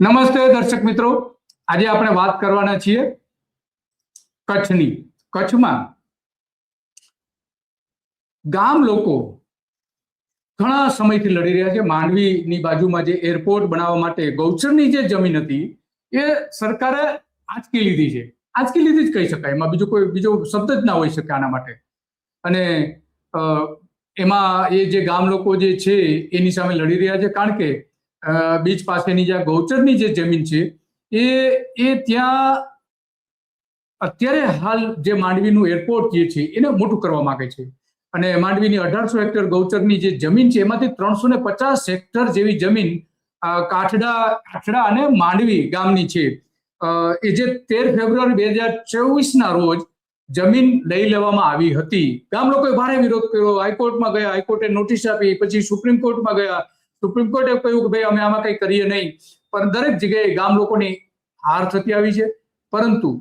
નમસ્તે દર્શક મિત્રો. આજે આપણે વાત કરવાના છીએ કચ્છની. કચ્છમાં ગામ લોકો ઘણા સમયથી લડી રહ્યા છે. માંડવીની બાજુમાં જે એરપોર્ટ બનાવવા માટે ગૌચરની જે જમીન હતી, એ સરકારે આંચકી લીધી છે. આંચકી લીધી જ કહી શકાય. એમાં બીજો કોઈ, બીજો શબ્દ જ ના હોઈ શકે આના માટે. અને એમાં એ જે ગામ લોકો જે છે, એની સામે લડી રહ્યા છે. કારણ કે બીચ પાસેની જે ગૌચરની જે જમીન છે, એ એ ત્યાં અત્યારે હાલ જે માંડવીનું એરપોર્ટ જે છે, એને મોટું કરવા માંગે છે. અને માંડવીની અઢારસો હેક્ટર ગૌચરની જે જમીન છે, એમાંથી ત્રણસો ને પચાસ હેક્ટર જેવી જમીન કાઠડા કાઠડા અને માંડવી ગામની છે. એ જે તેર ફેબ્રુઆરી બે હજાર ચોવીસના રોજ જમીન લઈ લેવામાં આવી હતી. ગામ લોકોએ ભારે વિરોધ કર્યો. હાઈકોર્ટમાં ગયા, હાઈકોર્ટે નોટિસ આપી, પછી સુપ્રીમ કોર્ટમાં ગયા. સુપ્રીમ કોર્ટે કહ્યું કે ભાઈ, અમે આમાં કંઈ કરીએ નહીં. પણ દરેક જગ્યાએ ગામ લોકોની હાર થતી આવી છે. પરંતુ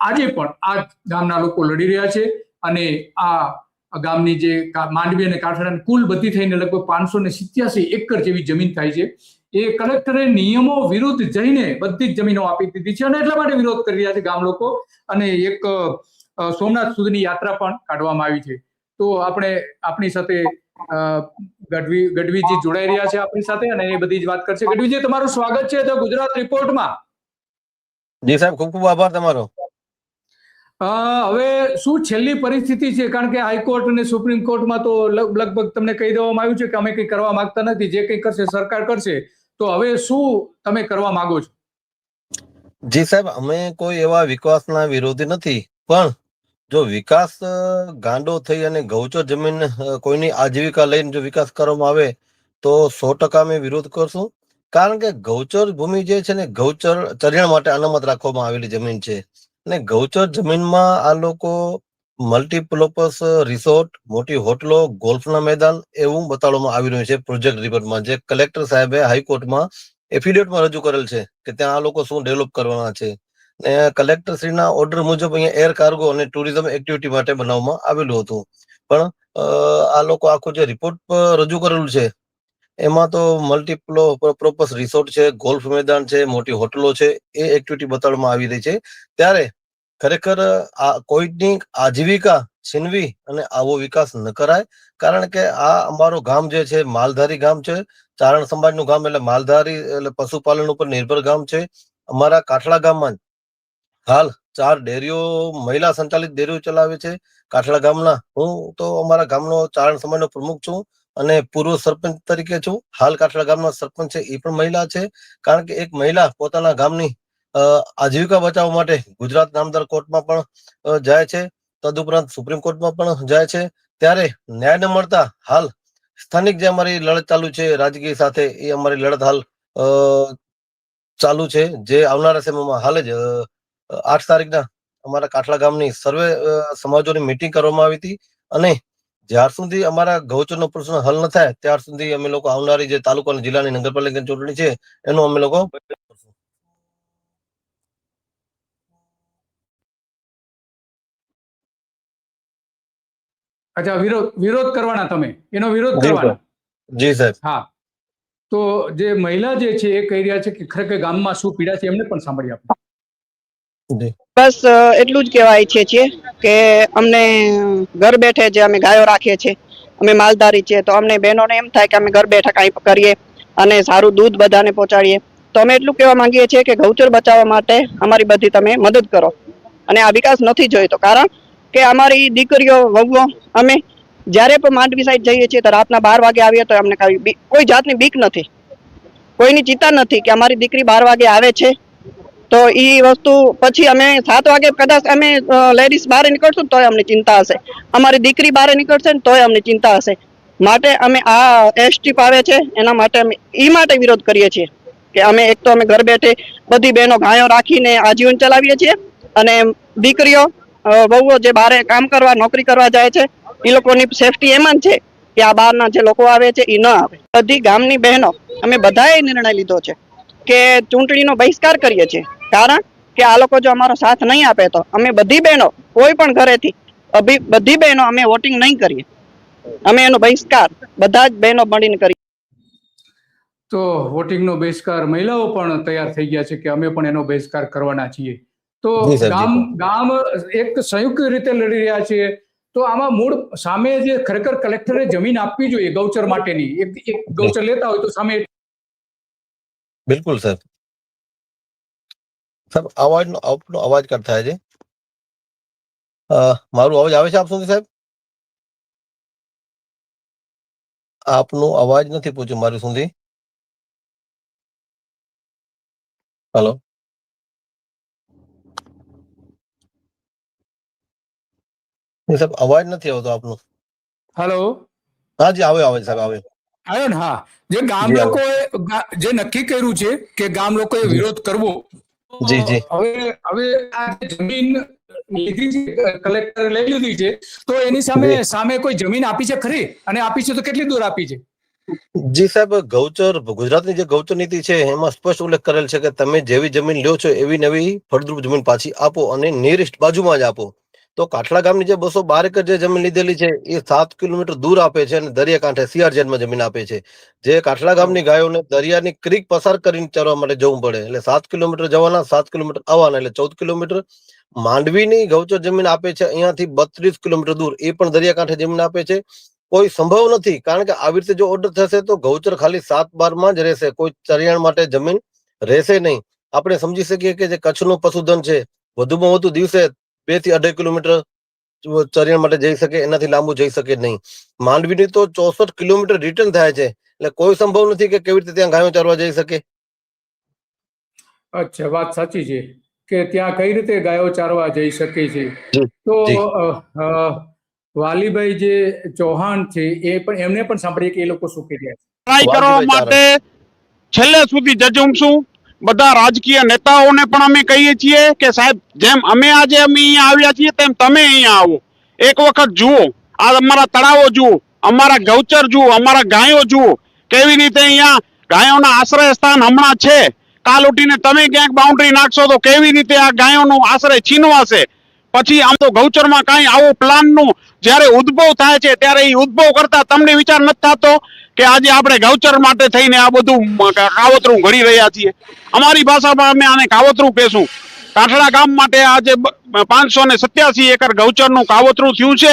આજે પણ આ ગામના લોકો લડી રહ્યા છે અને આ ગામની જે માંડવી અને કાઠડાની કુલ બધી થઈને લગભગ પાંચસો ને સિત્યાસી એકર જેવી જમીન થાય છે. એ કલેક્ટરે નિયમો વિરુદ્ધ જઈને બધી જ જમીનો આપી દીધી છે અને એટલા માટે વિરોધ કરી રહ્યા છે ગામ લોકો. અને એક સોમનાથ સુધીની યાત્રા પણ કાઢવામાં આવી છે. તો આપણે આપણી સાથે ગઢવી ગઢવીજી જોડાઈ રહ્યા છે આપણી સાથે અને એ બધી જ વાત કરશે. ગઢવીજી તમારું સ્વાગત છે તો ગુજરાત રિપોર્ટમાં. જી સાહેબ ખૂબ ખૂબ આભાર તમારો. હવે શું છેલ્લી પરિસ્થિતિ છે? કારણ કે હાઈકોર્ટ અને સુપ્રીમ કોર્ટમાં તો લગભગ તમને કહી દેવામાં આવ્યું છે કે અમે કંઈ કરવા માંગતા નથી. જે કંઈ કરશે સરકાર કરશે. તો હવે શું તમે કરવા માંગો છો? જી સાહેબ અમે કોઈ એવા વિકાસના વિરોધી નથી. પણ જો વિકાસ ગાંડો થઈ અને ગૌચર જમીન કોઈની આજીવિકા લઈને જો વિકાસ કરવામાં આવે, તો સો ટકા અમે વિરોધ કરશું. કારણ કે ગૌચર ભૂમિ જે છે ને, ગૌચર ચરિયાણ માટે અનામત રાખવામાં આવેલી જમીન છે. અને ગૌચર જમીનમાં આ લોકો મલ્ટીપર્પઝ રિસોર્ટ મોટી હોટલો, ગોલ્ફના મેદાન એવું બતાડવામાં આવી રહ્યું છે પ્રોજેક્ટ રિપોર્ટમાં જે કલેક્ટર સાહેબે હાઈકોર્ટમાં એફિડેવિટમાં રજૂ કરેલ છે કે ત્યાં આ લોકો શું ડેવલપ કરવાના છે. ને કલેક્ટર શ્રીના ઓર્ડર મુજબ અહીંયા એર કાર્ગો અને ટુરિઝમ એક્ટિવિટી માટે બનાવવામાં આવેલું હતું. પણ આ લોકો આખું જે રિપોર્ટ રજૂ કરેલું છે, એમાં તો મલ્ટીપ્લો પ્રોપસ રિસોર્ટ છે, ગોલ્ફ મેદાન છે, મોટી હોટલો છે, એ એક્ટિવિટી બતાડવામાં આવી રહી છે. ત્યારે ખરેખર, આ કોઈની આજીવિકા છીનવી અને આવો વિકાસ ન કરાય, કારણ કે આ અમારું ગામ જે છે, માલધારી ગામ છે, ચારણ સમાજનું ગામ એટલે માલધારી એટલે પશુપાલન ઉપર નિર્ભર ગામ છે. અમારા કાઠડા ગામમાં હાલ ચાર ડેરીઓ, મહિલા સંચાલિત ડેરીઓ ચલાવે છે. કાઠડા ગામના હું તો અમારા ગામનો ચારણ સમાજનો પ્રમુખ છું અને પૂર્વ સરપંચ તરીકે છું. હાલ કાઠડા ગામના સરપંચ છે, એ પણ મહિલા છે. કારણ કે એક મહિલા પોતાના ગામની આજીવિકા બચાવવા માટે ગુજરાત નામદાર કોર્ટમાં પણ જાય છે. તદુપરાંત સુપ્રીમ કોર્ટમાં પણ જાય છે. ત્યારે ન્યાય ન મળતા હાલ સ્થાનિક જે અમારી લડત ચાલુ છે, રાજકીય સાથે એ અમારી લડત હાલ ચાલુ છે. જે આવનારા સમયમાં હાલ જ આઠ તારીખના અમારા કાઠલા ગામની સર્વે સમાજોની મિટિંગ કરવામાં આવી હતી અને જ્યાર સુધી અમારા ગૌચરનો પ્રશ્ન હલ ન થાય ત્યાર સુધી અમે લોકો આવનારી જે તાલુકા અને જિલ્લાની નગરપાલિકાની ચૂંટણી છે એનો અમે લોકો અચ્છા વિરોધ વિરોધ કરવાના તમે? એનો વિરોધ કરવાના? જી સાહેબ. હા. તો જે મહિલા જે છે એ કહી રહ્યા છે કે ખરેખર ગામમાં શું પીડા છે એમને પણ સાંભળી આપણે બસ એટલું જ કહેવા ઈચ્છીએ છીએ કે અમને ઘર બેઠે જે અમે ગાયો રાખીએ છીએ, અમે માલધારી છીએ, તો અમને બહેનોને એમ થાય કે અમે ઘર બેઠા કાંઈ કરીએ અને સારું દૂધ બધાને પહોંચાડીએ. તો અમે એટલું કહેવા માંગીએ છીએ કે ગૌચર બચાવવા માટે અમારી બધી તમે મદદ કરો. અને આ વિકાસ નથી જોઈતો, કારણ કે અમારી દીકરીઓ, વહુઓ, અમે જ્યારે પણ માંડવી સાઈડ જઈએ છીએ, તો રાતના બાર વાગે આવીએ તો અમને કાંઈ જાતની બીક નથી. કોઈની ચિંતા નથી કે અમારી દીકરી બાર વાગે આવે છે તો એ વસ્તુ પછી અમે સાત વાગે કદાચ અમે લેડીઝ બહાર નીકળશું તોય અમને ચિંતા હશે. અમારી દીકરી બહાર નીકળશે ને તોય અમને ચિંતા હશે. માટે અમે આ એસટીપ આવે છે, એના માટે અમે એ માટે વિરોધ કરીએ છીએ કે અમે એક તો અમે ઘર બેઠે બધી બહેનો ગાયો રાખીને આજીવન ચલાવીએ છીએ અને દીકરીઓ બહુઓ જે બહાર કામ કરવા, નોકરી કરવા જાય છે એ લોકોની સેફટી એમાં જ છે કે આ બહારના જે લોકો આવે છે એ ન આવે. બધી ગામની બહેનો, અમે બધાએ નિર્ણય લીધો છે કે ચૂંટણીનો બહિષ્કાર કરીએ છીએ. કારણ કે આ લોકો જો અમારો સાથ નહીં આપે તો અમે બધી બહેનો કોઈ પણ ઘરેથી અભી બધી બહેનો અમે વોટિંગ નહીં કરીએ. અમે એનો બહિષ્કાર બધા જ બહેનો મળીને કરીએ. તો વોટિંગનો બહિષ્કાર મહિલાઓ પણ તૈયાર થઈ ગયા છે કે અમે પણ એનો બહિષ્કાર કરવાના છીએ. તો ગામ ગામ એક સંયુક્ત રીતે લડી રહ્યા છીએ તો આમાં મૂળ સામે જે ખરેખર કલેક્ટરે જમીન આપવી જોઈએ ગૌચર માટેની એક એક ગૌચર લેતા હોય તો સામે બિલકુલ સાહેબ સાહેબ અવાજનો આપનો અવાજ કટ થાય છે. મારું અવાજ આવે છે આપ સુધી સાહેબ? આપનો અવાજ નથી પૂછ્યું મારી સુધી. હલો. સાહેબ અવાજ નથી આવતો આપનો. હેલો. હા જી આવે આવે સાહેબ આવે. આવ્યો ને હા. જે ગામ લોકોએ જે નક્કી કર્યું છે કે ગામ લોકોએ વિરોધ કરવો જી, જી. હવે હવે આ જમીન લીધી છે કલેક્ટરે લઈ લીધી છે તો એની સામે સામે કોઈ જમીન આપી છે ખરી? અને આપી છે તો કેટલી દૂર આપી છે? જી સાહેબ ગૌચર ગુજરાતની જે ગૌચર નીતિ છે એમાં સ્પષ્ટ ઉલ્લેખ કરેલ છે કે તમે જેવી જમીન લ્યો છો એવી નવી ફળદ્રુપ જમીન પાછી આપો અને નિયરેસ્ટ બાજુમાં જ આપો. તો કાઠલા ગામની જે બસો બાર એકર જે જમીન લીધેલી છે, એ સાત કિલોમીટર દૂર આપે છે અને દરિયાકાંઠે સીઆરજેડમાં જમીન આપે છે. જે કાઠલા ગામની ગાયોને દરિયાની ક્રીક પસાર કરીને ચરવા માટે જવું પડે. એટલે સાત કિલોમીટર જવાના, સાત કિલોમીટર આવવાના, એટલે ચૌદ કિલોમીટર માંડવીની ગૌચર જમીન આપે છે, અહીંયાથી બત્રીસ કિલોમીટર દૂર. એ પણ દરિયાકાંઠે જમીન આપે છે. કોઈ સંભવ નથી, કારણ કે આવી રીતે જો ઓર્ડર થશે તો ગૌચર ખાલી સાત બારમાં જ રહેશે. કોઈ ચરિયાણ માટે જમીન રહેશે નહીં. આપણે સમજી શકીએ કે જે કચ્છનું પશુધન છે, વધુમાં વધુ દિવસે બેથી અઢી કિલોમીટર ચરિયાણ માટે જઈ શકે એનાથી લાંબુ જઈ શકે નહીં. માંડવીની તો ચોસઠ કિલોમીટર રિટર્ન થાય છે એટલે કોઈ સંભવ નથી કે કેવી રીતે ત્યાં ગાયો ચારવા જઈ શકે. અચ્છા વાત સાચી છે કે ત્યાં કઈ રીતે ગાયો ચારવા જઈ શકે છે? તો વાલીભાઈ જે ચૌહાણ છે એ પણ એમને પણ સાંભળીએ કે એ લોકો શું કહી રહ્યા છે? ટ્રાય કરવા માટે. છેલ્લે સુધી જજુમશું બધા રાજકીય નેતાઓને પણ અમે કહીએ છીએ કે સાહેબ, જેમ અમે આજે અમે અહીંયા આવ્યા છીએ, તેમ તમે અહીંયા આવો. એક વખત જુઓ, આ અમારા તળાવો જુઓ, અમારા ગૌચર જુઓ, અમારા ગાયો જુઓ, કેવી રીતે અહીંયા ગાયોના આશ્રય સ્થાન હમણાં છે. કાલ ઉઠીને તમે ક્યાંક બાઉન્ડ્રી નાખશો તો કેવી રીતે આ ગાયોનો આશ્રય છીનવાશે? પછી આમ તો ગૌચરમાં કાંઈ આવો નું જ્યારે ઉદ્ભવ થાય છે, ત્યારે એ ઉદ્ભવ કરતા તમને વિચાર નથી થતો કે આજે આપણે ગૌચર માટે થઈને આ બધું કાવતરું ઘડી રહ્યા છીએ? અમારી ભાષામાં અમે આને કાવતરું કહેશું. કાઠડા ગામ માટે આજે પાંચસો ને સત્યાસી એકર ગૌચરનું કાવતરું થયું છે,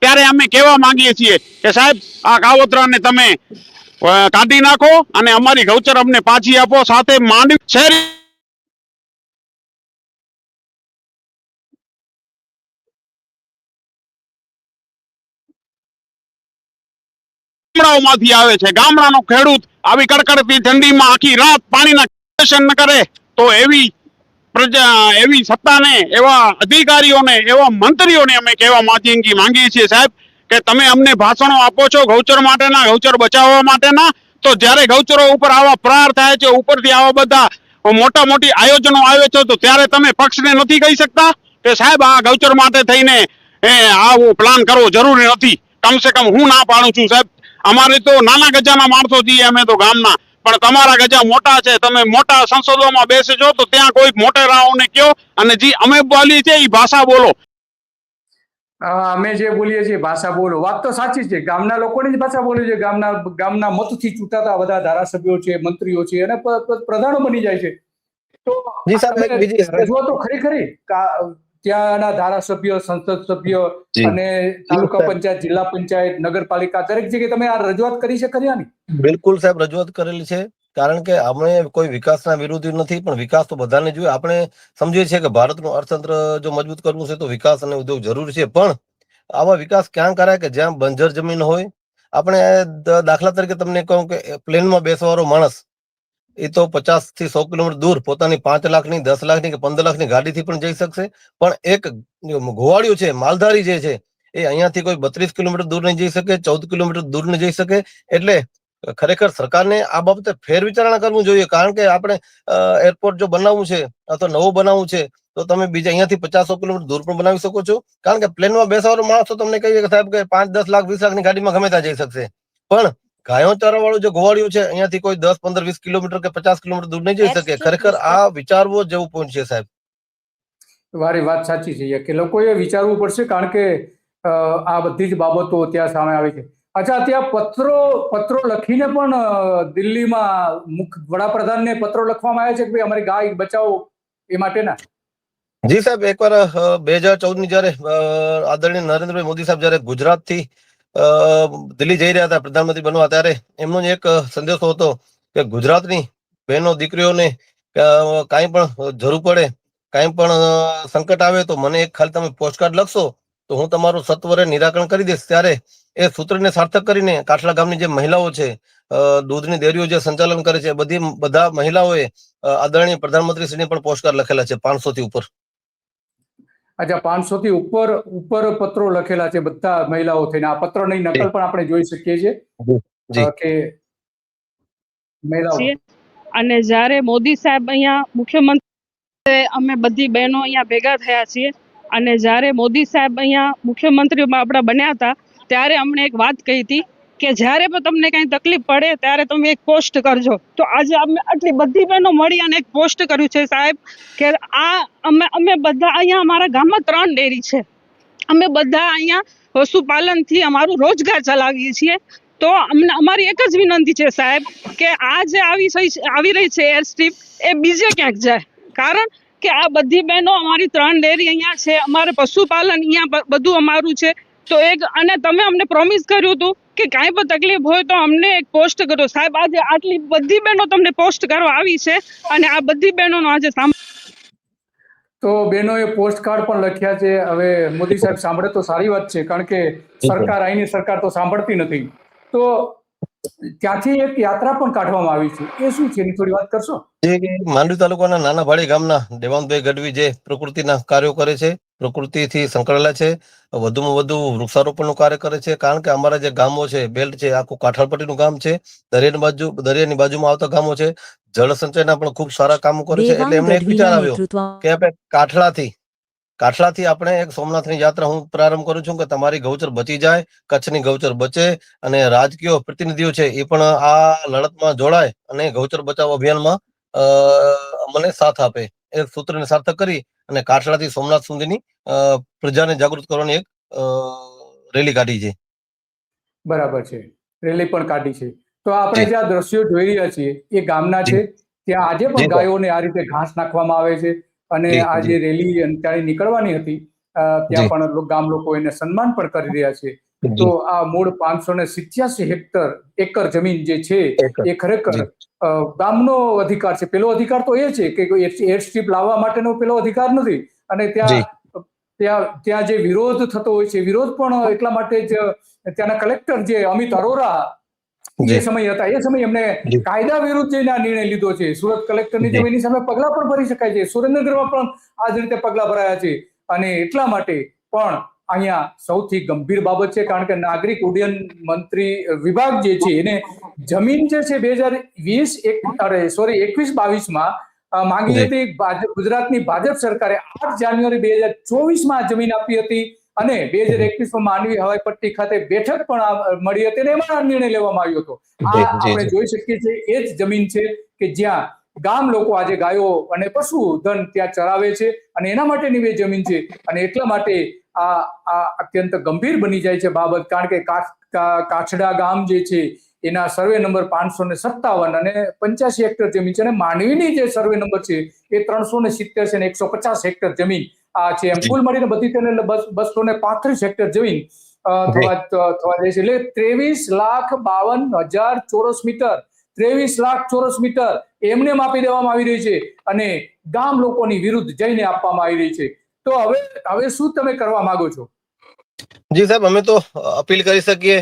ત્યારે અમે કહેવા માંગીએ છીએ કે સાહેબ, આ કાવતરાને તમે કાઢી નાખો અને અમારી ગૌચર અમને પાછી આપો, સાથે માંડવી શહેરી ગામડાઓમાંથી આવે છે. ગામડાનો ખેડૂત આવી કડકડતી ઠંડીમાં આખી રાત પાણીના ન કરે, તો એવી પ્રજા, એવી સત્તાને, એવા અધિકારીઓને, એવા મંત્રીઓને અમે કહેવા માંગી માંગીએ છીએ. સાહેબ, કે તમે અમને ભાષણો આપો છો ગૌચર માટેના, ગૌચર બચાવવા માટેના, તો જ્યારે ગૌચરો ઉપર આવા પ્રહાર થાય છે, ઉપરથી આવા બધા મોટા મોટી આયોજનો આવે છે, તો ત્યારે તમે પક્ષને નથી કહી શકતા કે, સાહેબ, આ ગૌચર માટે થઈને, એ આવો પ્લાન કરવો જરૂરી નથી. કમસે કમ હું ના પાડું છું, સાહેબ. અમારે તો નાના ગજાના માણસો છીએ અમે તો ગામના. પણ તમારા ગજા મોટા છે. તમે મોટા સંસદોમાં બેસજો તો ત્યાં કોઈ મોટેરાઓને કયો અને જે અમે બોલીએ છીએ એ ભાષા બોલો. અમે જે બોલીએ છીએ ભાષા બોલો. વાત તો સાચી છે. ગામના લોકોની જ ભાષા બોલી છે. ગામના ગામના મતથી ચૂંટાતા બધા ધારાસભ્યો છે મંત્રીઓ છે અને પ્રધાનો બની જાય છે. તો જી સાહેબ, એક તમે બીજી- રજૂઆતો ખરી ખરી? ત્યાંના ધારાસભ્ય સંસદ સભ્ય અને તાલુકા પંચાયત જિલ્લા પંચાયત નગરપાલિકા દરેક જગ્યાએ તમે આ રજૂઆત કરી છે ખરી આની બિલકુલ સાહેબ રજૂઆત કરેલી છે. કારણ કે આપણે કોઈ વિકાસના વિરોધી નથી પણ વિકાસ તો બધાને જોઈએ. આપણે સમજીએ છીએ કે ભારતનું અર્થતંત્ર જો મજબૂત કરવું છે તો વિકાસ અને ઉદ્યોગ જરૂરી છે. પણ આવા વિકાસ ક્યાં કરાય કે જ્યાં બંજર જમીન હોય? આપણે દાખલા તરીકે તમને કહું કે પ્લેનમાં બેસવાવાળો માણસ એ તો પચાસથી સો કિલોમીટર દૂર, પોતાની પાંચ લાખની, દસ લાખની કે પંદર લાખની ગાડીથી પણ જઈ શકશે. પણ એક ઘોવાડિયું છે, માલધારી જે છે, એ અહીંયાથી કોઈ બત્રીસ કિલોમીટર દૂર નહીં જઈ શકે, ચૌદ કિલોમીટર દૂર નહીં જઈ શકે. એટલે ખરેખર સરકારને આ બાબતે ફેર વિચારણા કરવું જોઈએ. કારણ કે આપણે એરપોર્ટ જો બનાવવું છે, અથવા નવું બનાવવું છે, તો તમે બીજા અહીંયાથી પચાસો કિલોમીટર દૂર પણ બનાવી શકો છો. કારણ કે પ્લેનમાં બેસવાનો માણસ તમને કહીએ કે સાહેબ કે પાંચ, દસ લાખ, વીસ લાખની ગાડીમાં ગમે ત્યાં જઈ શકશે. પણ ગાયો ચારા વાળું જે ગોવાળિયું છે અહીંયાથી કોઈ દસ પંદર વીસ કિલોમીટર કે પચાસ કિલોમીટર દૂર નહીં જઈ શકે. ખરેખર આ વિચારવો જેવું પોઈન્ટ છે સાહેબ. વારી વાત સાચી છે કે લોકોએ વિચારવું પડશે કારણ કે આ બધી જ બાબતો ત્યાં સામે આવી છે. અચ્છા ત્યાં પત્રો પત્રો લખીને પણ દિલ્હીમાં મુખ વડાપ્રધાનને પત્રો લખવામાં આવ્યા છે કે ભાઈ અમારી ગાય બચાવો એ માટેના? જી સાહેબ એકવાર બે હજાર ચૌદની જયારે આદરણીય નરેન્દ્રભાઈ મોદી સાહેબ જયારે ગુજરાતથી દિલ્હી જઈ રહ્યા હતા પ્રધાનમંત્રી બનવા ત્યારે એમનો એક સંદેશો હતો કે ગુજરાતની બહેનો દીકરીઓને કાંઈ પણ જરૂર પડે, કાંઈ પણ સંકટ આવે તો મને એક ખાલી તમે પોસ્ટકાર્ડ લખશો તો હું તમારું સત્વરે નિરાકરણ કરી દઈશ. ત્યારે એ સૂત્રને સાર્થક કરીને કાઠલા ગામની જે મહિલાઓ છે દૂધની ડેરીઓ જે સંચાલન કરે છે, બધી, બધા મહિલાઓએ આદરણીય પ્રધાનમંત્રીશ્રીને પણ પોસ્ટકાર્ડ લખેલા છે પાંચસો થી ઉપર. અચ્છા પાંચસો થી ઉપર ઉપર પત્રો લખેલા છે બધા મહિલાઓ થઈને. આ પત્રની નકલ પણ આપણે જોઈ શકીએ છીએ. કે મહિલાઓ. અને જ્યારે મોદી સાહેબ અહીંયા મુખ્યમંત્રી અમે બધી બહેનો અહીંયા ભેગા થયા છીએ અને જ્યારે મોદી સાહેબ અહીંયા મુખ્યમંત્રી આપણા બન્યા હતા ત્યારે અમને એક વાત કહી હતી. કે જ્યારે પણ તમને કંઈ તકલીફ પડે ત્યારે તમે એક પોસ્ટ કરજો. તો આજે અમે આટલી બધી બહેનો મળી અને એક પોસ્ટ કર્યું છે સાહેબ, કે આ અમે અમે બધા અહીંયા અમારા ગામમાં ત્રણ ડેરી છે. અમે બધા અહીંયા પશુપાલનથી અમારું રોજગાર ચલાવીએ છીએ. તો અમને, અમારી એક જ વિનંતી છે સાહેબ, કે આ જે આવી આવી રહી છે એર સ્ટ્રીપ એ બીજે ક્યાંક જાય. કારણ કે આ બધી બહેનો અમારી ત્રણ ડેરી અહીંયા છે, અમારે પશુપાલન અહીંયા બધું અમારું છે. તો એક અને તમે અમને પ્રોમિસ કર્યું હતું કે કાંઈ પણ તકલીફ હોય તો અમને એક પોસ્ટ કરો. સાહેબ આજે આટલી બધી બહેનો તમને પોસ્ટ કરવા આવી છે અને આ બધી બહેનોનો આજે સામ તો બહેનોએ પોસ્ટ કાર્ડ પણ લખ્યા છે. હવે મોદી સાહેબ સાંભળે તો સારી વાત છે કારણ કે સરકાર અહીંની સરકાર તો સાંભળતી નથી. તો ત્યાંથી એક યાત્રા પણ કાઢવામાં આવી છે. એ શું છે? એની થોડી વાત કરશો? જે માંડવી તાલુકાના નાના ભાડી ગામના દેવાંગભાઈ ગઢવી જે પ્રકૃતિના કાર્યો કરે છે પ્રકૃતિથી સંકળાયેલા છે વધુમાં વધુ વૃક્ષારોપણનું કાર્ય કરે છે. કારણ કે અમારા જે ગામો છે બેલ્ટ છે આખું કાઠાળપટ્ટીનું ગામ છે દરિયાની બાજુ દરિયાની બાજુમાં આવતા ગામો છે જળ સંચયના પણ ખૂબ સારા કામો કરે છે. એટલે એમને એક વિચાર આવ્યો કે આપણે કાઠલાથી કાઠલાથી આપણે એક સોમનાથની યાત્રા હું પ્રારંભ કરું છું કે તમારી ગૌચર બચી જાય કચ્છની ગૌચર બચે અને રાજકીય પ્રતિનિધિઓ છે એ પણ આ લડતમાં જોડાય અને ગૌચર બચાવ અભિયાનમાં મને સાથ આપે. એ સૂત્રને સાર્થક કરી અને કાઠલાથી સોમનાથ સુધીની પ્રજાને જાગૃત કરવાની એક રેલી કાઢી છે. બરાબર છે. રેલી પણ કાઢી છે. તો આપણે જી. આ દ્રશ્યો જોઈ રહ્યા છીએ એ ગામના છે. ત્યાં આજે પણ. ગાયોને આ રીતે ઘાસ નાખવામાં આવે છે. અને આ જે રેલી ત્યારે નીકળવાની હતી ત્યાં પણ ગામ લોકો એને સન્માન પણ કરી રહ્યા છે. તો આ મૂળ પાંચસો ને સિત્યાસી હેક્ટર એકર જમીન જે છે એ ખરેખર ગામનો અધિકાર છે. પેલો અધિકાર તો એ છે કે એર સ્ટ્રીપ લાવવા માટેનો પેલો અધિકાર નથી. અને ત્યાં ત્યાં ત્યાં જે વિરોધ થતો હોય છે વિરોધ પણ એટલા માટે જ ત્યાંના કલેક્ટર જે અમિત અરોરા જી. સમય હતા એ સમય એમને કાયદા વિરુદ્ધ જઈને આ નિર્ણય લીધો છે. સુરત કલેક્ટરની જેમ એની સામે પગલા પણ ભરી શકાય છે. સુરેન્દ્રનગરમાં પણ આ જ રીતે પગલા ભરાયા છે. અને એટલા માટે પણ અહીંયા સૌથી ગંભીર બાબત છે કારણ કે નાગરિક ઉડ્ડયન મંત્રી વિભાગ જે છે એને જમીન જે છે બે હજાર વીસ એક અરે સોરી એકવીસ બાવીસમાં માંગી હતી ગુજરાતની ભાજપ સરકારે આઠ જાન્યુઆરી બે હજાર ચોવીસમાં જમીન આપી હતી. અને બે હજાર એકવીસમાં માંડવી હવાઈ પટ્ટી ખાતે બેઠક પણ મળી હતી અને એમાં નિર્ણય લેવામાં આવ્યો હતો. આ આપણે જોઈ શકીએ છીએ એ જ જમીન છે કે જ્યાં ગામ લોકો આજે ગાયો અને પશુ ધન ત્યાં ચરાવે છે અને એના માટેની બે જમીન છે અને એટલા માટે આ આ અત્યંત ગંભીર બની જાય છે બાબત કારણ કે કાછડા ગામ જે છે એના સર્વે નંબર પાંચસો ને સત્તાવન અને પંચ્યાસી હેક્ટર જમીન છે અને માંડવીની જે સર્વે નંબર છે એ ત્રણસો ને સિત્તેર છે અને એકસો પચાસ હેક્ટર જમીન આ છે એમ. કુલ મળીને બધી તેને બસ ને પાંત્રીસ હેક્ટર જમીન થવા જાય છે. એટલે ત્રેવીસ લાખ બાવન હજાર ચોરસ મીટર ત્રેવીસ લાખ ચોરસ મીટર એમને માપી દેવામાં આવી રહી છે અને ગામ લોકોની વિરુદ્ધ જઈને આપવામાં આવી રહી છે. તો હવે હવે શું તમે કરવા માંગો છો? જી સાહેબ અમે તો અપીલ કરી શકીએ.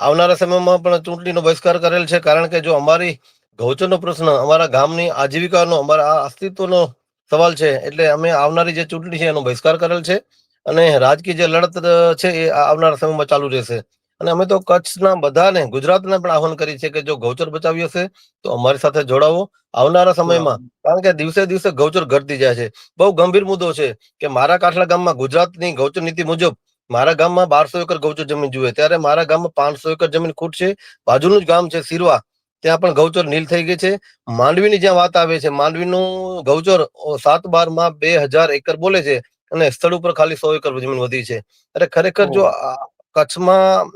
આવનારા સમયમાં પણ ચૂંટણીનો બહિષ્કાર કરેલ છે. કારણ કે જો અમારી ગૌચરનો પ્રશ્ન અમારા ગામની આજીવિકાનો અમારા અસ્તિત્વનો સવાલ છે. એટલે અમે આવનારી જે ચૂંટણી છે, એનો બહિષ્કાર કરેલ છે અને રાજકીય જે લડત છે એ આવનારા સમયમાં ચાલુ રહેશે. અને અમે તો કચ્છના બધાને, ગુજરાતને પણ આહવાન કરી છે કે જો ગૌચર બચાવી હશે, તો અમારી સાથે જોડાવો. આવનારા સમયમાં, કારણ કે દિવસે દિવસે ગૌચર ઘટતી જાય છે. બહુ ગંભીર મુદ્દો છે કે મારા કાઠલા ગામમાં ગુજરાતની ગૌચર નીતિ મુજબ મારા ગામમાં બારસો એકર ગૌચર જમીન જોઈએ ત્યારે મારા ગામમાં પાંચસો એકર જમીન ખૂટ છે. બાજુનું જ ગામ છે સિરવા ત્યાં પણ ગૌચર નીલ થઈ ગઈ છે. માંડવીની જ્યાં વાત આવે છે માંડવીનું ગૌચર સાત બારમાં બે હજાર એકર બોલે છે અને સ્થળ ઉપર ખાલી સો એકર જમીન વધી છે. અરે ખરેખર જો કચ્છમાં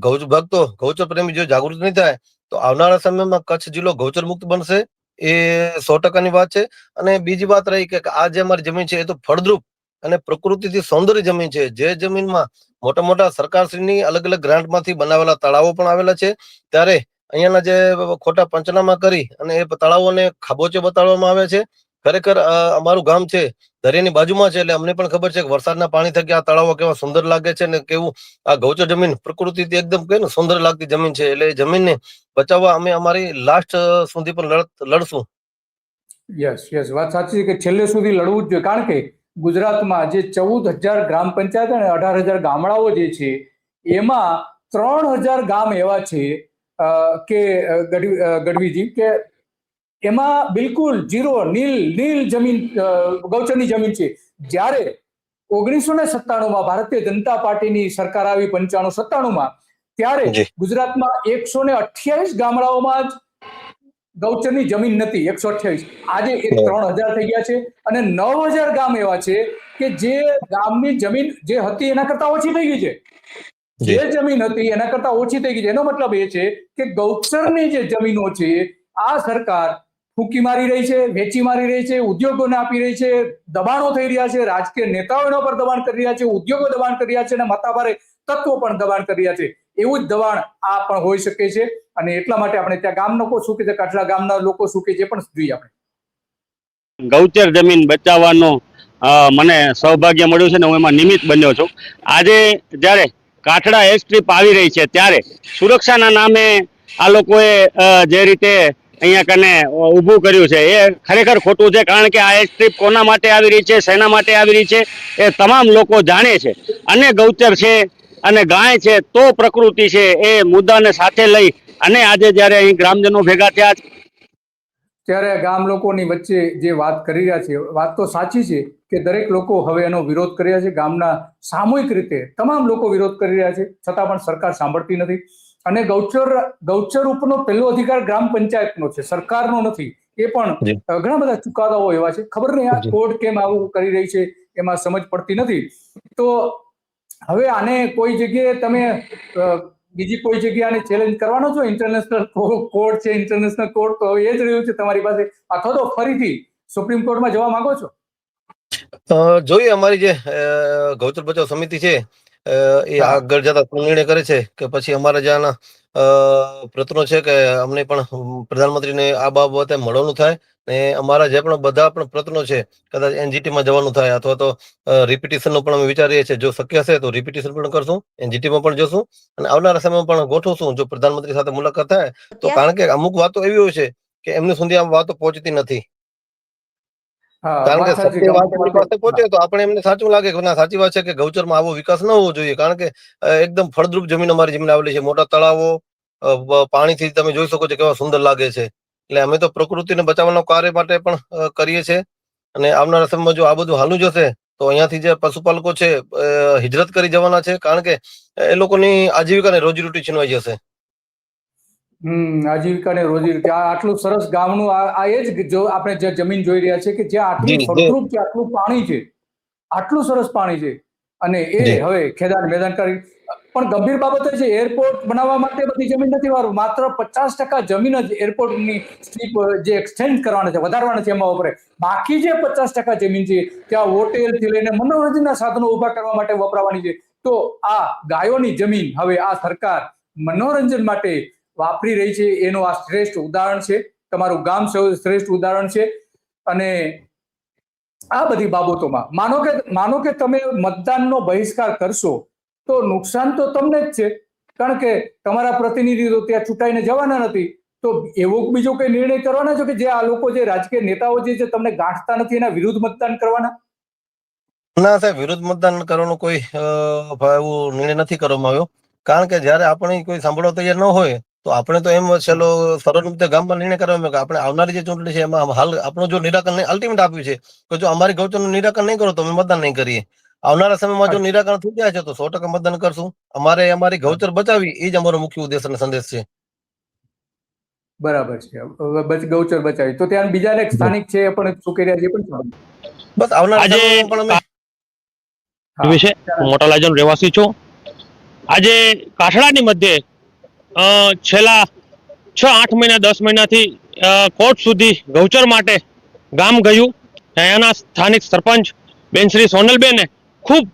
ગૌચ ભક્તો ગૌચર પ્રેમી જો જાગૃત નહીં થાય તો આવનારા સમયમાં કચ્છ જિલ્લો ગૌચર મુક્ત બનશે એ સો ટકાની વાત છે. અને બીજી વાત રહી કે આ જે અમારી જમીન છે એ તો ફળદ્રુપ અને પ્રકૃતિથી સૌંદર્ય જમીન છે. જે જમીનમાં મોટા મોટા સરકારશ્રીની અલગ અલગ ગ્રાન્ટમાંથી બનાવેલા તળાવો પણ આવેલા છે. ત્યારે અહીંયાના જે ખોટા પંચનામા કરી અને એ તળાવોને ખાબોચે બતાડવામાં આવે છે. ખરેખર અમારું ગામ છે, દરિયાની બાજુમાં છે, એટલે અમને પણ ખબર છે કે વરસાદના પાણી થકી આ તળાવો કેવા સુંદર લાગે છે ને કેવું આ ગૌચર જમીન પ્રકૃતિથી એકદમ કહે ને સુંદર લાગતી જમીન છે. એટલે જમીનને બચાવવા અમે અમારી લાસ્ટ સુધી પણ લડ- લડશું. યસ યસ વાત સાચી છે કે છેલ્લે સુધી લડવું જ જોઈએ. કારણ કે ગુજરાતમાં જે ચૌદ હજાર ગ્રામ પંચાયત અને અઢાર હજાર ગામડાઓ જે છે, એમાં ત્રણ હજાર ગામ એવા છે કે ગઢવીજી કે એમાં બિલકુલ જીરો નીલ નીલ જમીન ગૌચરની જમીન છે. જ્યારે ઓગણીસો ને સત્તાણુંમાં ભારતીય જનતા પાર્ટીની સરકાર આવી પંચાણું સત્તાણુંમાં ત્યારે ગુજરાતમાં એકસો ને અઠ્યાવીસ ગામડાઓમાં જ ગૌચરની જમીન નથી એકસો અઠ્યાવીસ. આજે એ ત્રણ હજાર થઈ ગયા છે અને નવ હજાર ગામ એવા છે કે જે ગામની જમીન જે હતી એના કરતા ઓછી થઈ ગઈ છે. જી. જમીન હતી એના કરતા ઓછી થઈ ગઈ છે. એનો મતલબ એ છે કે ગૌચરની જે જમીનો છે આ સરકાર ફૂંકી મારી રહી છે વેચી મારી રહી છે ઉદ્યોગોને આપી રહી છે દબાણો થઈ રહ્યા છે રાજકીય નેતાઓ એના પર દબાણ કરી રહ્યા છે ઉદ્યોગો દબાણ કરી રહ્યા છે અને મતાભારે તત્વો પણ દબાણ કરી રહ્યા છે. એવું જ દબાણ આ પણ હોઈ શકે છે અને એટલા માટે આપણે ત્યાં ગામ લોકો શું કે છે કાટલા ગામના લોકો શું કે છે પણ જોઈએ આપણે. ગૌચર જમીન બચાવવાનો મને સૌભાગ્ય મળ્યું છે ને હું એમાં નિમિત્ત બન્યો છું. આજે જ્યારે કાઠડા એર સ્ટ્રીપ આવી રહી છે ત્યારે સુરક્ષાના નામે આ લોકોએ જે રીતે અહીંયા કને ઊભું કર્યું છે. એ ખરેખર ખોટું છે કારણ કે આ એર સ્ટ્રીપ કોના માટે આવી રહી છે, શેના માટે આવી રહી છે, એ તમામ લોકો જાણે છે. અને ગૌચર છે, અને ગાય છે, તો પ્રકૃતિ છે, એ મુદ્દાને સાથે લઈ અને આજે જ્યારે અહીં ગ્રામજનો ભેગા થયા ત્યારે ગામ લોકોની વચ્ચે જે વાત કરી રહ્યા છે વાત તો સાચી છે કે દરેક લોકો હવે એનો વિરોધ કરી રહ્યા છે. ગામના સામૂહિક રીતે તમામ લોકો વિરોધ કરી રહ્યા છે. છતાં પણ સરકાર સાંભળતી નથી. અને ગૌચર ગૌચર ઉપરનો પહેલો અધિકાર ગ્રામ પંચાયતનો છે. સરકારનો નથી. એ પણ ઘણા બધા ચુકાદાઓ એવા છે. ખબર નહીં આ. કોર્ટ કેમ આવું કરી રહી છે એમાં સમજ પડતી નથી. તો હવે આને કોઈ જગ્યાએ તમે બીજી કોઈ જગ્યાને ચેલેન્જ કરવાનો છો ઇન્ટરનેશનલ કોર્ટ છે ઇન્ટરનેશનલ કોર્ટ તો એ જ રહ્યું છે તમારી પાસે. અથવા તો ફરીથી સુપ્રીમ કોર્ટમાં જવા માંગો છો? જોઈએ અમારી જે ગૌચર બચાવ સમિતિ છે એ આગળ જતા નિર્ણય કરે છે કે પછી અમારા જ્યાંના અ, પ્રશ્નો છે કે અમને પણ પ્રધાનમંત્રીને આ બાબતે મળવાનું થાય ને અમારા જે પણ બધા પણ પ્રત્નો છે કદાચ એનજીટીમાં જવાનું થાય અથવા તો રિપીટેશન નો પણ અમે વિચારીએ છીએ. જો શક્ય હશે તો રિપીટેશન પણ કરશું એનજીટીમાં પણ જશું અને આવનારા સમયમાં પણ ગોઠવશું. જો પ્રધાનમંત્રી સાથે મુલાકાત થાય તો કારણ કે અમુક વાતો એવી હોય છે કે એમની સુધી આ વાતો પહોંચતી નથી. કારણ કે સત્ય વાત એમની પાસે પહોંચે તો આપણે એમને સાચું લાગે કે ના સાચી વાત છે કે ગૌચરમાં આવો વિકાસ ન હોવો જોઈએ. કારણ કે એકદમ ફળદ્રુપ જમીન અમારી જમીન આવેલી છે. મોટા તળાવો પાણીથી તમે જોઈ શકો છો કેવા સુંદર લાગે છે. એટલે અમે તો પ્રકૃતિને બચાવવાનો કાર્ય માટે પણ કરીએ છીએ. અને આવનારા સમયમાં જો આ બધું હાલું જશે તો અહીંયાથી જે પશુપાલકો છે હિજરત કરી જવાના છે. કારણ કે એ લોકોની આજીવિકા ને રોજીરોટી છીનવાઈ જશે. હમ આજીવિકા ને રોજી આટલું સરસ ગામનું આ એ જ જો આપણે જે જમીન જોઈ રહ્યા છે કે જ્યાં આટલી. ફળદ્રુપ છે આટલું પાણી છે. આટલું સરસ પાણી છે. અને એ હવે ખેદાન મેદાન કરી પણ ગંભીર બાબત છે એરપોર્ટ બનાવવા માટે બધી જમીન નથી વારું માત્ર પચાસ ટકા જમીન જ એરપોર્ટની સ્ટ્રીપ જે એક્સટેન્ડ કરવાના છે વધારવાના છે એમાં વપરાય બાકી જે પચાસ ટકા જમીન છે ત્યાં હોટેલથી લઈને મનોરંજનના સાધનો ઊભા કરવા માટે વપરાવાની છે. તો આ ગાયોની જમીન હવે આ સરકાર મનોરંજન માટે વાપરી રહી છે, એનું આ શ્રેષ્ઠ ઉદાહરણ છે, તમારું ગામ શ્રેષ્ઠ ઉદાહરણ છે, અને આ બધી બાબતોમાં, માનો કે માનો કે તમે મતદાનનો બહિષ્કાર કરશો, તો નુકસાન તો તમને જ છે, કારણ કે તમારા પ્રતિનિધિ તો ત્યાં ચૂંટાઈને જવાના નથી, તો એવો બીજો કોઈ નિર્ણય કરવાના છો કે જે આ લોકો જે રાજકીય નેતાઓ જે છે તમને ગાંઠતા નથી, એના વિરુદ્ધ મતદાન કરવાના? ના સાહેબ, વિરુદ્ધ મતદાન કરવાનો કોઈ એવું નિર્ણય નથી કરવામાં આવ્યો, કારણ કે જયારે આપણે કોઈ સાંભળવા તૈયાર ન હોય તો આપણે તો એમ ચલો સરળ રીતે ગામમાં નિર્ણય કરવામાં કે આપણે આવનારી જે ચૂંટણી છે એમાં હાલ આપણું જો નિરાકરણ અલ્ટિમેટ આપ્યું છે કે જો અમારી ગૌચરનું નિરાકરણ નહીં કરો તો અમે મતદાન નહીં કરીએ. આવનારા સમયમાં જો નિરાકરણ થઈ જાય છે તો સો ટકા મતદાન કરશું. અમારે અમારી ગૌચર બચાવી એ જ અમારો મુખ્ય ઉદ્દેશ અને સંદેશ છે. બરાબર છે. ગૌચર બચાવી. તો ત્યાં બીજા એક સ્થાનિક છે પણ શું કરી રહ્યા છે? પણ બસ આવનારા વિશે રહેવાસી છું? આજે કાઠડાની મધ્યે છેલ્લા છ, આઠ મહિના, દસ મહિનાથી કોર્ટ સુધી ગૌચર માટે ગામ ગયું. અહીંયાના સ્થાનિક સરપંચ બેન શ્રી સોનલબેને ખૂબ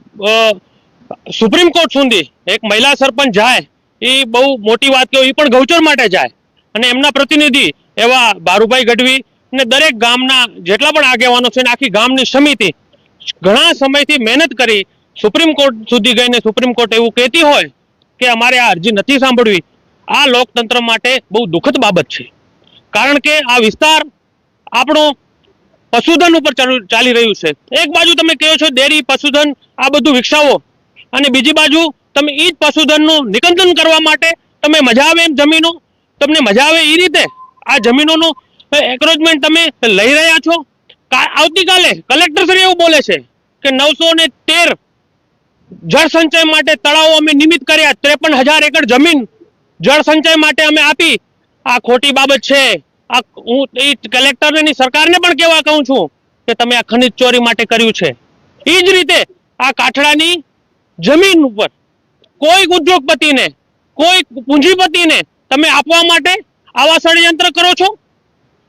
સુપ્રીમ કોર્ટ સુધી એક મહિલા સરપંચ જાય, એ બહુ મોટી વાત કહેવાય એ પણ ગૌચર માટે જાય. અને એમના પ્રતિનિધિ એવા બારુભાઈ ગઢવી ને દરેક ગામના જેટલા પણ આગેવાનો છે આખી ગામની સમિતિ ઘણા સમયથી મહેનત કરી સુપ્રીમ કોર્ટ સુધી ગઈને સુપ્રીમ કોર્ટ એવું કહેતી હોય કે અમારે આ અરજી નથી સાંભળવી આ લોકતંત્ર માટે બહુ દુઃખદ બાબત છે. કારણ કે આ વિસ્તાર આપણો પશુધન ઉપર ચાલુ- રહ્યું છે. એક બાજુ તમે કહો છો ડેરી, પશુધન, આ બધું વિકસાવો. અને બીજી બાજુ તમે એ જ પશુધનનું નિકંદન કરવા માટે તમે મજા આવે એમ જમીનો. તમને મજા આવે એ રીતે આ જમીનોનું એક્રોચમેન્ટ તમે લઈ રહ્યા છો. આવતીકાલે કલેક્ટર શ્રી એવું બોલે છે કે નવસો ને તેર જળ સંચય માટે તળાવો અમે નિમિત કર્યા, ત્રેપન હજાર એકર જમીન જળ સંચય માટે અમે આપી. આ ખોટી બાબત છે. આ હું એ કલેક્ટરને સરકારને પણ કહેવા કહું છું કે તમે આ ખનિજ ચોરી માટે કર્યું છે. એ જ રીતે આ કાઠડાની જમીન ઉપર કોઈ ઉદ્યોગપતિને, કોઈ પૂંજીપતિને તમે આપવા માટે આવા ષડયંત્ર કરો છો?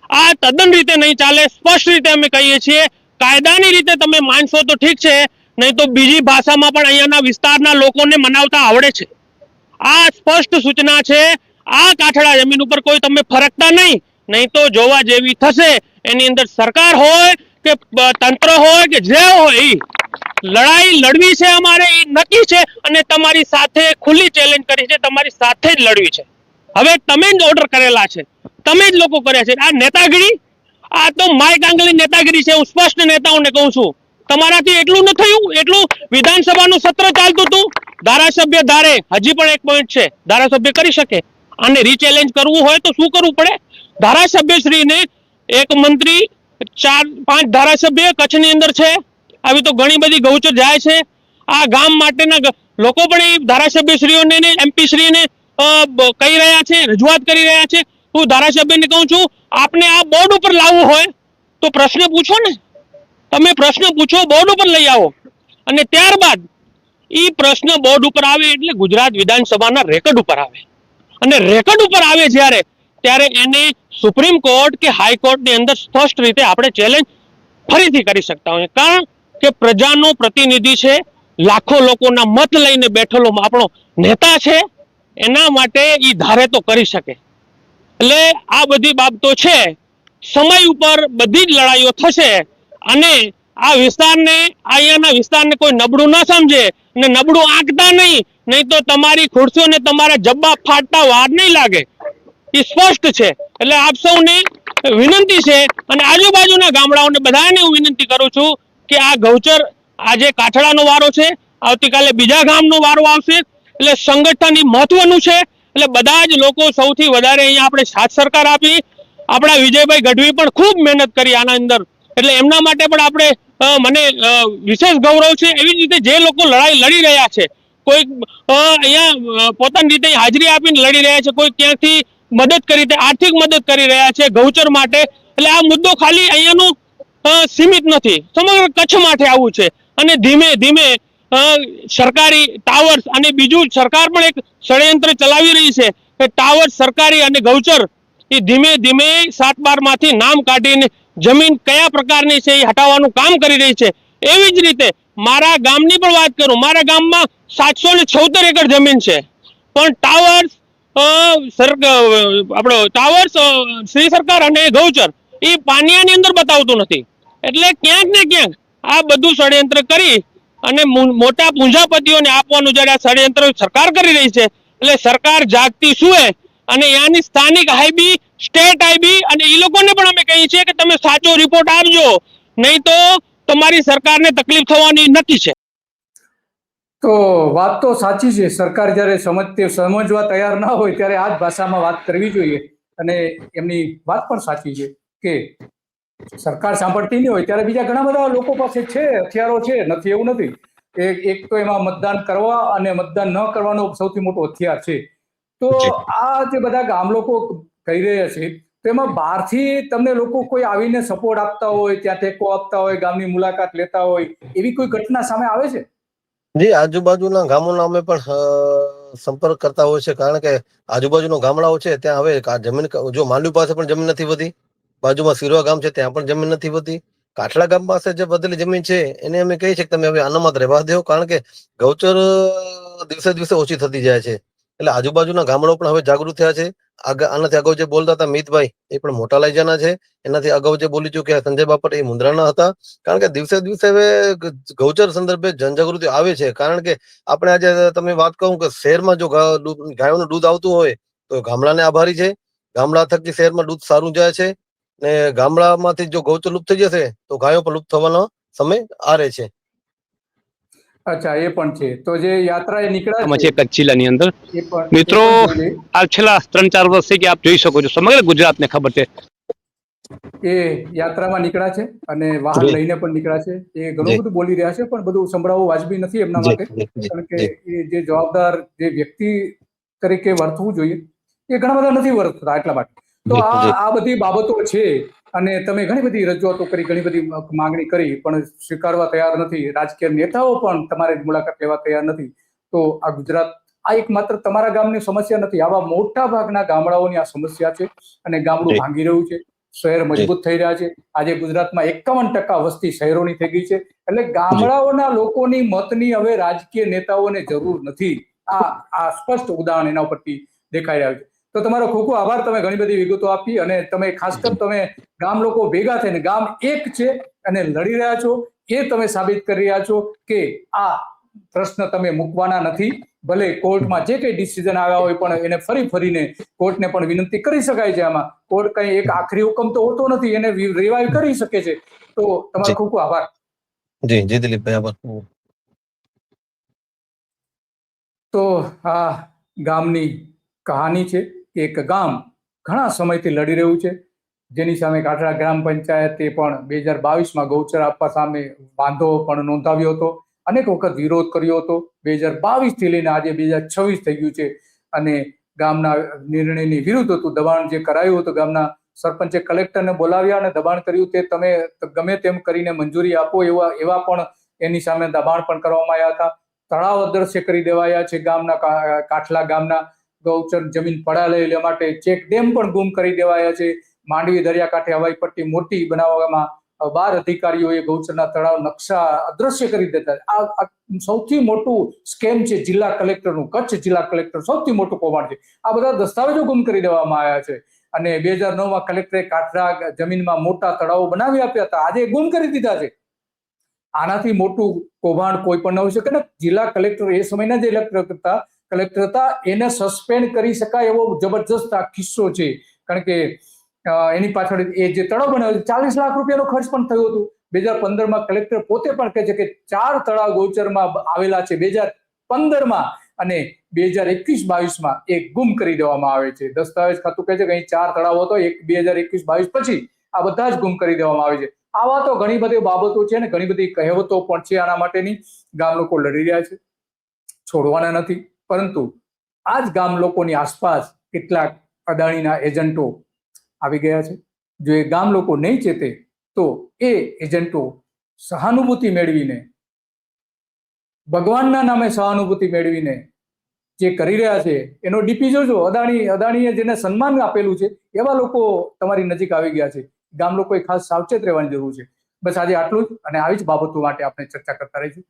આ તદ્દન રીતે નહીં ચાલે. સ્પષ્ટ રીતે અમે કહીએ છીએ, કાયદાની રીતે તમે માનશો તો ઠીક છે, નહીં તો બીજી ભાષામાં પણ અહીંયાના વિસ્તારના લોકોને મનાવતા આવડે છે. આ સ્પષ્ટ સૂચના છે, આ કાઠડા જમીન ઉપર કોઈ તમે ફરકતા નહીં. નહીં તો જોવા જેવી થશે. એની અંદર સરકાર હોય કે તંત્ર હોય કે જે હોય એ લડાઈ લડવી છે અમારે એ નક્કી છે અને તમારી સાથે ખુલ્લી ચેલેન્જ કરી છે, તમારી સાથે જ લડવી છે. હવે તમે જ ઓર્ડર કરેલા છે. તમે જ લોકો કર્યા છે. આ નેતાગીરી? આ તો માય કાંગલી નેતાગીરી છે, હું સ્પષ્ટ નેતાઓને કહું છું. તમારાથી એટલું ન થયું, એટલું વિધાનસભાનું સત્ર ચાલતું હતું. ધારાસભ્ય ધારે, હજી પણ એક પોઈન્ટ છે. ધારાસભ્ય કરી શકે. અને રીચેલેન્જ કરવું હોય તો શું કરવું પડે? ધારાસભ્ય શ્રીને એક મંત્રી, ચાર, પાંચ ધારાસભ્ય કચ્છની અંદર છે. આવી તો ઘણી બધી ગૌચર જાય છે. આ ગામ માટેના લોકો પણ એ ધારાસભ્ય શ્રીઓને ને એમપી શ્રીને કહી રહ્યા છે, રજૂઆત કરી રહ્યા છે. હું ધારાસભ્યને કહું છું, આપને આ બોર્ડ ઉપર લાવવું હોય તો પ્રશ્ન પૂછો ને. તમે પ્રશ્ન પૂછો, બોર્ડ ઉપર લઈ આવો. અને ત્યારબાદ એ પ્રશ્ન બોર્ડ ઉપર આવે એટલે ગુજરાત વિધાનસભાના રેકર્ડ ઉપર આવે. અને રેકર્ડ ઉપર આવે જ્યારે, ત્યારે એને સુપ્રીમ કોર્ટ કે હાઈકોર્ટની અંદર સ્પષ્ટ રીતે આપણે ચેલેન્જ ફરીથી કરી શકતા હોઈએ. કારણ કે પ્રજાનો પ્રતિનિધિ છે, લાખો લોકોના મત લઈને બેઠેલો આપણો નેતા છે, એના માટે એ ધારે તો કરી શકે. એટલે આ બધી બાબતો છે. સમય ઉપર બધી જ લડાઈઓ થશે. અને આ વિસ્તારને અહીંયાના વિસ્તારને કોઈ નબળું ન સમજે ને નબળું આંકતા નહીં નહીં તો તમારી ખુરશીઓ ને તમારા જબ્બા ફાટતા વાર નહીં લાગે. એ સ્પષ્ટ છે. એટલે આપ સૌને વિનંતી છે અને આજુબાજુના ગામડાઓને બધાને હું વિનંતી કરું છું કે આ ગૌચર આજે કાઠડાનો વારો છે, આવતીકાલે બીજા ગામનો વારો આવશે. એટલે સંગઠન ઈ મહત્વનું છે. એટલે બધા જ લોકો સૌથી વધારે અહીંયા આપણે સાથ સરકાર આપી. આપણા વિજયભાઈ ગઢવી પણ ખૂબ મહેનત કરી આના અંદર એટલે એમના માટે પણ આપણે મને વિશેષ ગૌરવ છે એવી જ રીતે જે લોકો લડાઈ લડી રહ્યા છે, કોઈ અહીંયા પોતાની રીતે હાજરી આપીને લડી રહ્યા છે, કોઈ ક્યાંથી મદદ કરી આર્થિક મદદ કરી રહ્યા છે ગૌચર માટે, એટલે આ મુદ્દો ખાલી અહીંયાનું સીમિત નથી, સમગ્ર કચ્છ માટે આવું છે. અને ધીમે ધીમે સરકારી ટાવર્સ અને બીજું સરકાર પણ એક ષડયંત્ર ચલાવી રહી છે કે ટાવર્સ સરકારી અને ગૌચર, એ ધીમે ધીમે સાત બારમાંથી નામ કાઢીને જમીન કયા પ્રકારની છે એ હટાવવાનું કામ કરી રહી છે? એવી જ રીતે મારા ગામની પણ વાત કરું, મારા ગામમાં સાતસો ને છોતેર એકર જમીન છે. પણ ટાવર્સ આપણો ટાવર્સ શ્રી સરકાર અને ગૌચર એ પાનિયાની અંદર બતાવતું નથી. એટલે ક્યાંક ને ક્યાંક આ બધું ષડયંત્ર કરી અને મોટા પૂંજાપતિઓને આપવાનું જ્યારે આ ષડયંત્ર સરકાર કરી રહી છે, એટલે સરકાર જાગતી શું અને ત્યાંની સ્થાનિક આઈબી સ્ટેટ આઈબી અને એ લોકોને પણ અમે કહીએ છીએ કે તમે સાચો રિપોર્ટ આપજો. નહીં તો તમારી સરકારને તકલીફ થવાની નક્કી છે. તો વાત તો સાચી છે. સરકાર જ્યારે સમજતે સમજવા તૈયાર ના હોય ત્યારે આ જ ભાષામાં વાત કરવી જોઈએ. અને એમની વાત પણ સાચી છે કે સરકાર સાંભળતી નહીં હોય ત્યારે બીજા ઘણા બધા લોકો પાસે છે હથિયારો છે. નથી એવું નથી. એક એક તો એમાં મતદાન કરવા અને મતદાન ન કરવાનો સૌથી મોટો હથિયાર છે. તો આ જે બધા ગામ લોકો કહી રહ્યા છે. તેમાં બહારથી તમને લોકો કોઈ આવીને સપોર્ટ આપતા હોય, ત્યાં ટેકો આપતા હોય, ગામની મુલાકાત લેતા હોય, એવી કોઈ ઘટના સામે આવે છે? જી, આજુબાજુના ગામોના અમે પણ સંપર્ક કરતા હોય છે કારણ કે આજુબાજુના ગામડાઓ છે, ત્યાં હવે જમીન જો માંડવી પાસે પણ જમીન નથી વધી, બાજુમાં સિરવા ગામ છે, ત્યાં પણ જમીન નથી વધી. કાઠલા ગામ પાસે જે બદલી જમીન છે, એને અમે કહીએ છીએ કે તમે હવે આનામાં જ રહેવા દો, કારણ કે ગૌચર દિવસે દિવસે ઓછી થતી જાય છે. એટલે આજુબાજુના ગામડાઓ પણ હવે જાગૃત થયા છે. આનાથી અગાઉ જે બોલતા હતા મિતભાઈ, એ પણ મોટા લાયજાના છે. એનાથી અગાઉ જે બોલી ચૂક્યા સંજય બાપટ, એ મુંદ્રાના હતા. કારણ કે દિવસે દિવસે હવે ગૌચર સંદર્ભે જનજાગૃતિ આવે છે. કારણ કે આપણે આજે તમે વાત કહું કે શહેરમાં જો ગાયોનું દૂધ આવતું હોય, તો ગામડાને આભારી છે. ગામડા થકી શહેરમાં દૂધ સારું જાય છે. ને ગામડામાંથી જો ગૌચર લુપ્ત થઈ જશે, તો ગાયો પણ લુપ્ત થવાનો સમય આરે છે. અચ્છા એ પણ છે. તો જે યાત્રા એ નીકળ્યા છે કચ્છ જિલ્લાની અંદર. મિત્રો. આ છેલ્લા ત્રણ ચાર વર્ષથી કે આપ જોઈ શકો છો સમગ્ર ગુજરાતને ખબર છે. એ યાત્રામાં નીકળ્યા છે અને વાહન લઈને પણ નીકળ્યા છે. એ ઘણું બધું બોલી રહ્યા છે પણ બધું સંભળાવવું વાજબી નથી એમના માટે. કારણ કે એ જે જવાબદાર જે વ્યક્તિ તરીકે વર્તવું જોઈએ એ ઘણા બધા નથી વર્તતા એટલા માટે. તો આ આ બધી બાબતો છે અને તમે ઘણી બધી રજૂઆતો કરી ઘણી બધી માંગણી કરી પણ સ્વીકારવા તૈયાર નથી. રાજકીય નેતાઓ પણ તમારી મુલાકાત લેવા તૈયાર નથી. તો આ ગુજરાત આ એક માત્ર તમારા ગામની સમસ્યા નથી. આવા મોટા ભાગના ગામડાઓની આ સમસ્યા છે અને ગામડું ભાંગી રહ્યું છે. શહેર મજબૂત થઈ રહ્યા છે. આજે ગુજરાતમાં એકાવન ટકા વસ્તી શહેરોની થઈ ગઈ છે. એટલે ગામડાઓના લોકોની મતની હવે રાજકીય નેતાઓને જરૂર નથી. આ આ સ્પષ્ટ ઉદાહરણ એના ઉપરથી દેખાઈ રહ્યું છે. તો તમારો ખૂબ ખૂબ આભાર. તમે ઘણી બધી વિગતો આપી અને તમે ખાસ કર તમે ગામ લોકો ભેગા થઈને ગામ એક છે અને લડી રહ્યા છો એ તમે સાબિત કરી રહ્યા છો કે આ પ્રશ્ન તમે મૂકવાના નથી. ભલે કોર્ટમાં જે કંઈ ડિસિઝન આવ્યા હોય પણ એને ફરી ફરીને કોર્ટને પણ વિનંતી કરી શકાય છે આમાં. કોર્ટ કઈ એક આખરી હુકમ તો હોતો નથી એને રિવાઇવ કરી શકે છે. તો તમારો. ખૂબ ખૂબ આભાર. જી જી દિલીપભાઈ આભાર. તો આ ગામની કહાની છે. એક ગામ ઘણા સમયથી લડી રહ્યું છે. જેની સામે કાઠડા ગ્રામ પંચાયતે પણ બે હજાર બાવીસમાં ગૌચર આપવા સામે વાંધો પણ નોંધાવ્યો હતો. અનેક વખત વિરોધ કર્યો હતો. બે હજાર બાવીસથી લઈને આજે બે હજાર છવ્વીસ થઈ ગયું છે. અને ગામના નિર્ણયની વિરુદ્ધ હતું. દબાણ જે કરાયું હતું ગામના સરપંચે કલેક્ટરને બોલાવ્યા અને દબાણ કર્યું તે તમે ગમે તેમ કરીને મંજૂરી આપો એવા એવા પણ એની સામે દબાણ પણ કરવામાં આવ્યા હતા. તળાવ અદ્રશ્ય કરી દેવાયા છે ગામના કાઠલા ગામના ગૌચર જમીન પડા લઈ લેવા માટે ચેક ડેમ પણ ગુમ કરી દેવાયા છે. માંડવી દરિયાકાંઠે હવાઈ પટ્ટી મોટી બનાવવામાં બાર અધિકારીઓએ ગૌચરના તળાવ નકશા અદ્રશ્ય કરી દેતા આ સૌથી મોટું સ્કેમ છે જિલ્લા કલેક્ટરનું, કચ્છ જિલ્લા કલેક્ટર સૌથી મોટું કૌભાંડ છે. આ બધા દસ્તાવેજો ગુમ કરી દેવામાં આવ્યા છે. અને બે હજાર નવમાં કલેક્ટરે કાઠરા જમીનમાં મોટા તળાવો બનાવી આપ્યા હતા. આજે ગુમ કરી દીધા છે. આનાથી મોટું કૌભાંડ કોઈ પણ ન હોઈ શકે ને. જિલ્લા કલેક્ટર એ સમયના જે કલેક્ટર હતા. કલેક્ટર હતા, એને સસ્પેન્ડ કરી શકાય એવો જબરજસ્ત આ કિસ્સો છે. કારણ કે એની પાછળ એ જે તળાવ બનાવ્યો ચાલીસ લાખ રૂપિયાનો ખર્ચ પણ થયો હતો. બે હજાર પંદરમાં કલેક્ટર પોતે પણ કહે છે કે ચાર તળાવ ગોચરમાં આવેલા છે. બે હજાર પંદરમાં અને બે હજાર એકવીસ બાવીસમાં એ ગુમ કરી દેવામાં આવે છે. દસ્તાવેજ ખાતું કહે છે કે અહીં ચાર તળાવ હતો, એક બે હજાર એકવીસ બાવીસ પછી આ બધા જ ગુમ કરી દેવામાં આવે છે. આવા તો ઘણી બધી બાબતો છે અને ઘણી બધી કહેવતો પણ છે આના માટેની. ગામ લોકો લડી રહ્યા છે. છોડવાના નથી. પરંતુ આ જ ગામ લોકોની આસપાસ કેટલાક અદાણીના એજન્ટો આવી ગયા છે. જો એ ગામ લોકો નહીં ચેતે, તો એ એજન્ટો સહાનુભૂતિ મેળવીને, ભગવાનના નામે સહાનુભૂતિ મેળવીને જે કરી રહ્યા છે, એનો ડીપી જોજો. અદાણી, અદાણીએ જેને સન્માન આપેલું છે, એવા લોકો તમારી નજીક આવી ગયા છે. ગામ લોકોએ ખાસ સાવચેત રહેવાની જરૂર છે. બસ આજે આટલું જ અને આવી જ બાબતો માટે આપણે ચર્ચા કરતા રહીશું.